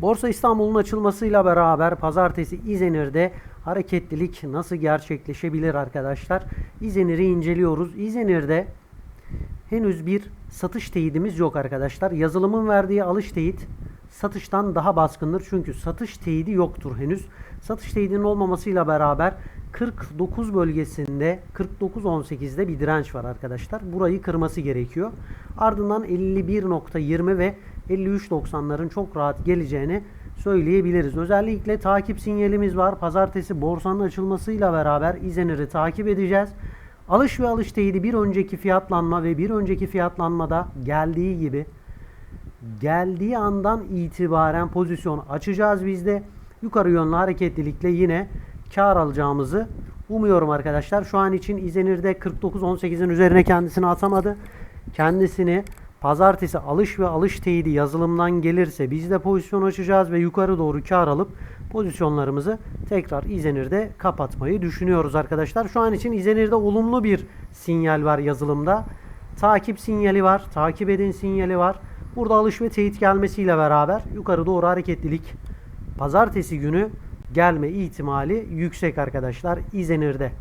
Borsa İstanbul'un açılmasıyla beraber pazartesi İzmir'de hareketlilik nasıl gerçekleşebilir arkadaşlar? İzmir'i inceliyoruz. İzmir'de henüz bir satış teyidimiz yok arkadaşlar. Yazılımın verdiği alış teyit satıştan daha baskındır. Çünkü satış teyidi yoktur henüz. Satış teyidinin olmamasıyla beraber 49 bölgesinde 49.18'de bir direnç var arkadaşlar. Burayı kırması gerekiyor. Ardından 51.20 ve 53.90'ların çok rahat geleceğini söyleyebiliriz. Özellikle takip sinyalimiz var. Pazartesi borsanın açılmasıyla beraber İzmir'i takip edeceğiz. Alış ve alış teyidi bir önceki fiyatlanma ve bir önceki fiyatlanmada geldiği gibi geldiği andan itibaren pozisyon açacağız biz de. Yukarı yönlü hareketlilikle yine kar alacağımızı umuyorum arkadaşlar. Şu an için İzmir'de 49.18'in üzerine kendisini atamadı. Kendisini pazartesi alış ve alış teyidi yazılımdan gelirse biz de pozisyon açacağız ve yukarı doğru kar alıp pozisyonlarımızı tekrar İzmir'de kapatmayı düşünüyoruz arkadaşlar. Şu an için İzmir'de olumlu bir sinyal var yazılımda. Takip sinyali var. Takip edin sinyali var. Burada alış ve teyit gelmesiyle beraber yukarı doğru hareketlilik pazartesi günü gelme ihtimali yüksek arkadaşlar İzmir'de.